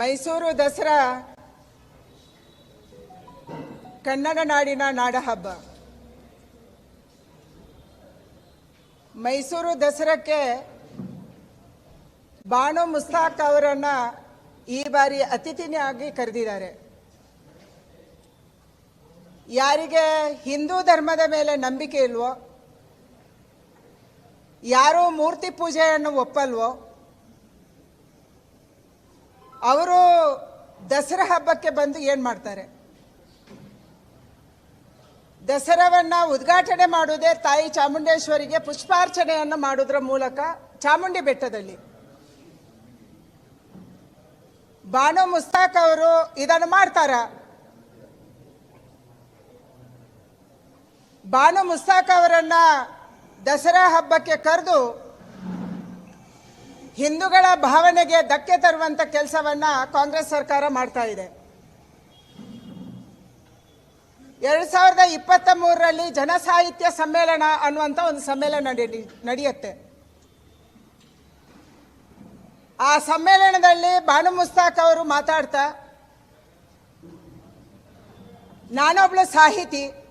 ಮೈಸೂರು ದಸರಾ ಕನ್ನಡ ನಾಡಿನ ನಾಡಹಬ್ಬ. ಮೈಸೂರು ದಸರಾಕ್ಕೆ ಬಾಣು ಮುಸ್ತಾಕ್ ಅವರನ್ನು ಈ ಬಾರಿ ಅತಿಥಿನಿಯಾಗಿ ಕರೆದಿದ್ದಾರೆ. ಯಾರಿಗೆ ಹಿಂದೂ ಧರ್ಮದ ಮೇಲೆ ನಂಬಿಕೆ ಇಲ್ವೋ, ಯಾರು ಮೂರ್ತಿ ಪೂಜೆಯನ್ನು ಒಪ್ಪಲ್ವೋ ಅವರು ದಸರಾ ಹಬ್ಬಕ್ಕೆ ಬಂದು ಏನು ಮಾಡ್ತಾರೆ? ದಸರಾವನ್ನ ಉದ್ಘಾಟನೆ ಮಾಡುವುದೇ ತಾಯಿ ಚಾಮುಂಡೇಶ್ವರಿಗೆ ಪುಷ್ಪಾರ್ಚನೆಯನ್ನು ಮಾಡುವುದರ ಮೂಲಕ ಚಾಮುಂಡಿ ಬೆಟ್ಟದಲ್ಲಿ. ಬಾನು ಮುಸ್ತಾಕ್ ಅವರು ಇದನ್ನು ಮಾಡ್ತಾರ. ಬಾನು ಮುಸ್ತಾಕ್ ಅವರನ್ನ ದಸರಾ ಹಬ್ಬಕ್ಕೆ ಕರೆದು ಹಿಂದೂಗಳ ಭಾವನೆಗೆ ಧಕ್ಕೆ ತರುವಂತ ಕೆಲಸವನ್ನ ಕಾಂಗ್ರೆಸ್ ಸರ್ಕಾರ ಮಾಡ್ತಾ ಇದೆ. ಎರಡ್ ಸಾವಿರದ ಇಪ್ಪತ್ತ ಮೂರರಲ್ಲಿ ಜನಸಾಹಿತ್ಯ ಸಮ್ಮೇಳನ ಅನ್ನುವಂಥ ಒಂದು ಸಮ್ಮೇಳನ ನಡಿ- ನಡೆಯುತ್ತೆ. ಆ ಸಮ್ಮೇಳನದಲ್ಲಿ ಬಾನು ಮುಸ್ತಾಕ್ ಅವರು ಮಾತಾಡ್ತಾ, ನಾನೊಬ್ಳು ಸಾಹಿತಿ,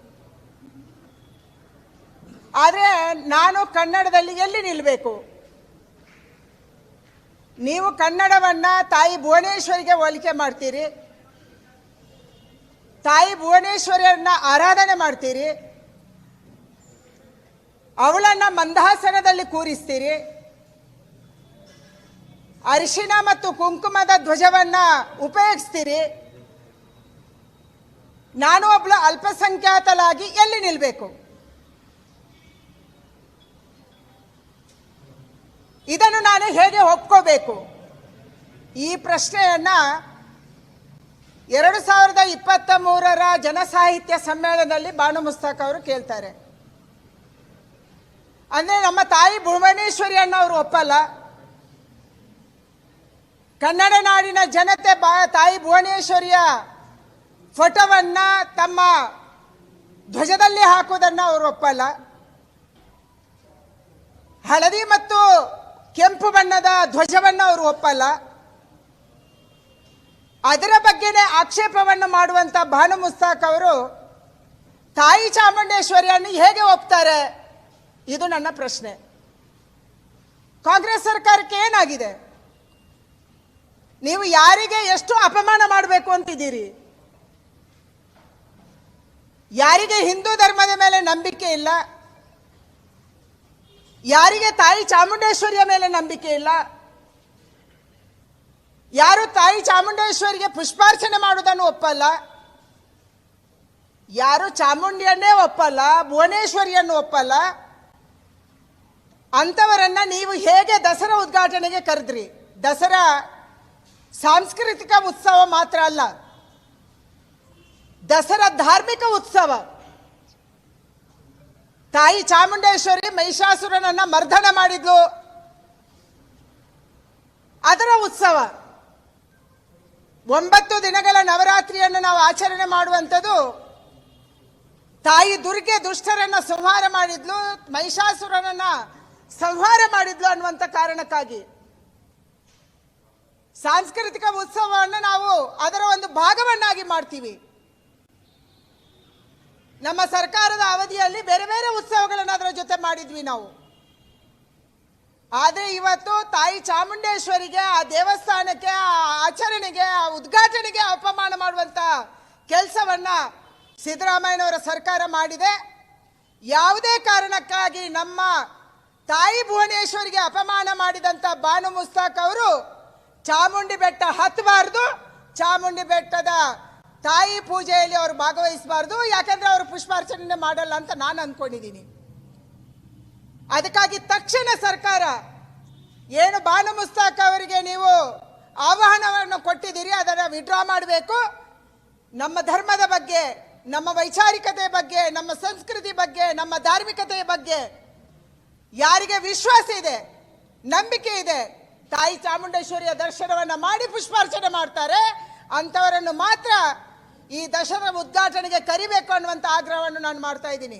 ಆದರೆ ನಾನು ಕನ್ನಡದಲ್ಲಿ ಎಲ್ಲಿ ನಿಲ್ಲಬೇಕು ನೀವು ಕನ್ನಡವನ್ನ ತಾಯಿ ಭುವನೇಶ್ವರಿಗೆ ಹೋಲಿಕೆ ಮಾಡ್ತೀರಿ. ತಾಯಿ ಭುವನೇಶ್ವರಿಯನ್ನ ಆರಾಧನೆ ಮಾಡ್ತೀರಿ. ಅವಳನ್ನ ಮಂದಹಾಸನದಲ್ಲಿ ಕೂರಿಸ್ತೀರಿ. ಅರಿಶಿನ ಮತ್ತು ಕುಂಕುಮದ ಧ್ವಜವನ್ನ ಉಪಯೋಗಿಸ್ತೀರಿ. ನಾನು ಒಬ್ಳು ಅಲ್ಪಸಂಖ್ಯಾತಲಾಗಿ ಎಲ್ಲಿ ನಿಲ್ಬೇಕು? ಇದನ್ನು ನಾನು ಹೇಗೆ ಒಪ್ಕೋಬೇಕು? ಈ ಪ್ರಶ್ನೆಯನ್ನ ಎರಡು ಸಾವಿರದ ಇಪ್ಪತ್ತ ಮೂರರ ಜನಸಾಹಿತ್ಯ ಸಮ್ಮೇಳನದಲ್ಲಿ ಬಾನು ಮುಸ್ತಾಕ್ ಅವರು ಕೇಳ್ತಾರೆ. ಅಂದ್ರೆ ನಮ್ಮ ತಾಯಿ ಭುವನೇಶ್ವರಿಯನ್ನು ಅವರು ಒಪ್ಪಲ್ಲ? ಕನ್ನಡ ನಾಡಿನ ಜನತೆ ಬಾ, ತಾಯಿ ಭುವನೇಶ್ವರಿಯ ಫೋಟೋವನ್ನು ತಮ್ಮ ಧ್ವಜದಲ್ಲಿ ಹಾಕುವುದನ್ನು ಅವರು ಒಪ್ಪಲ್ಲ? ಹಳದಿ ಮತ್ತು ಕೆಂಪು ಬಣ್ಣದ ಧ್ವಜವನ್ನು ಅವರು ಒಪ್ಪಲ್ಲ. ಅದರ ಬಗ್ಗೆನೇ ಆಕ್ಷೇಪವನ್ನು ಮಾಡುವಂತ ಭಾನು ಮುಸ್ತಾಕ್ ಅವರು, ತಾಯಿ ಚಾಮುಂಡೇಶ್ವರಿಯನ್ನು ಹೇಗೆ ಒಪ್ತಾರೆ? ಇದು ನನ್ನ ಪ್ರಶ್ನೆ. ಕಾಂಗ್ರೆಸ್ ಸರ್ಕಾರಕ್ಕೆ ಏನಾಗಿದೆ? ನೀವು ಯಾರಿಗೆ ಎಷ್ಟು ಅಪಮಾನ ಮಾಡಬೇಕು ಅಂತಿದ್ದೀರಿ? ಯಾರಿಗೆ ಹಿಂದೂ ಧರ್ಮದ ಮೇಲೆ ನಂಬಿಕೆ ಇಲ್ಲ? ಯಾರಿಗೆ ತಾಯಿ ಚಾಮುಂಡೇಶ್ವರಿಯ ಮೇಲೆ ನಂಬಿಕೆ ಇಲ್ಲ? ಯಾರು ತಾಯಿ ಚಾಮುಂಡೇಶ್ವರಿಗೆ ಪುಷ್ಪಾರ್ಚನೆ ಮಾಡುವುದನ್ನು ಒಪ್ಪಲ್ಲ? ಯಾರು ಚಾಮುಂಡಿಯನ್ನೇ ಒಪ್ಪಲ್ಲ, ಭುವನೇಶ್ವರಿಯನ್ನು ಒಪ್ಪಲ್ಲ? ಅಂಥವರನ್ನ ನೀವು ಹೇಗೆ ದಸರಾ ಉದ್ಘಾಟನೆಗೆ ಕರೆದ್ರಿ? ದಸರಾ ಸಾಂಸ್ಕೃತಿಕ ಉತ್ಸವ ಮಾತ್ರ ಅಲ್ಲ, ದಸರಾ ಧಾರ್ಮಿಕ ಉತ್ಸವ. ತಾಯಿ ಚಾಮುಂಡೇಶ್ವರಿ ಮಹಿಷಾಸುರನನ್ನ ಮರ್ದನ ಮಾಡಿದ್ಲು. ಅದರ ಉತ್ಸವ. ಒಂಬತ್ತು ದಿನಗಳ ನವರಾತ್ರಿಯನ್ನು ನಾವು ಆಚರಣೆ ಮಾಡುವಂಥದ್ದು. ತಾಯಿ ದುರ್ಗೆ ದುಷ್ಟರನ್ನ ಸಂಹಾರ ಮಾಡಿದ್ಲು, ಮಹಿಷಾಸುರನನ್ನ ಸಂಹಾರ ಮಾಡಿದ್ಲು ಅನ್ನುವಂಥ ಕಾರಣಕ್ಕಾಗಿ. ಸಾಂಸ್ಕೃತಿಕ ಉತ್ಸವವನ್ನು ನಾವು ಅದರ ಒಂದು ಭಾಗವನ್ನಾಗಿ ಮಾಡ್ತೀವಿ. ನಮ್ಮ ಸರ್ಕಾರದ ಅವಧಿಯಲ್ಲಿ ಬೇರೆ ಬೇರೆ ಉತ್ಸವಗಳನ್ನು ಅದರ ಜೊತೆ ಮಾಡಿದ್ವಿ ನಾವು. ಆದರೆ ಇವತ್ತು ತಾಯಿ ಚಾಮುಂಡೇಶ್ವರಿಗೆ, ಆ ದೇವಸ್ಥಾನಕ್ಕೆ, ಆ ಆಚರಣೆಗೆ, ಆ ಉದ್ಘಾಟನೆಗೆ ಅಪಮಾನ ಮಾಡುವಂತ ಕೆಲಸವನ್ನ ಸಿದ್ದರಾಮಯ್ಯನವರ ಸರ್ಕಾರ ಮಾಡಿದೆ. ಯಾವುದೇ ಕಾರಣಕ್ಕಾಗಿ ನಮ್ಮ ತಾಯಿ ಭುವನೇಶ್ವರಿಗೆ ಅಪಮಾನ ಮಾಡಿದಂತ ಬಾನು ಮುಸ್ತಾಕ್ ಅವರು ಚಾಮುಂಡಿ ಬೆಟ್ಟ ಹತ್ತಬಾರ್ದು ಚಾಮುಂಡಿ ಬೆಟ್ಟದ ತಾಯಿ ಪೂಜೆಯಲ್ಲಿ ಅವರು ಭಾಗವಹಿಸಬಾರ್ದು, ಯಾಕಂದ್ರೆ ಅವರು ಪುಷ್ಪಾರ್ಚನೆ ಮಾಡಲ್ಲ ಅಂತ ನಾನು ಅಂದ್ಕೊಂಡಿದ್ದೀನಿ ಅದಕ್ಕಾಗಿ ತಕ್ಷಣ ಸರ್ಕಾರ, ಏನು ಬಾನು ಮುಸ್ತಾಕ್ ಅವರಿಗೆ ನೀವು ಆಹ್ವಾನವನ್ನು ಕೊಟ್ಟಿದ್ದೀರಿ, ಅದನ್ನು ವಿಡ್ರಾ ಮಾಡಬೇಕು. ನಮ್ಮ ಧರ್ಮದ ಬಗ್ಗೆ, ನಮ್ಮ ವೈಚಾರಿಕತೆ ಬಗ್ಗೆ, ನಮ್ಮ ಸಂಸ್ಕೃತಿ ಬಗ್ಗೆ, ನಮ್ಮ ಧಾರ್ಮಿಕತೆಯ ಬಗ್ಗೆ ಯಾರಿಗೆ ವಿಶ್ವಾಸ ಇದೆ, ನಂಬಿಕೆ ಇದೆ, ತಾಯಿ ಚಾಮುಂಡೇಶ್ವರಿಯ ದರ್ಶನವನ್ನು ಮಾಡಿ ಪುಷ್ಪಾರ್ಚನೆ ಮಾಡ್ತಾರೆ, ಅಂಥವರನ್ನು ಮಾತ್ರ ಈ ದಸರಾ ಉದ್ಘಾಟನೆಗೆ ಕರಿಬೇಕು ಅನ್ನುವಂಥ ಆಗ್ರಹವನ್ನು ನಾನು ಮಾಡ್ತಾ ಇದ್ದೀನಿ.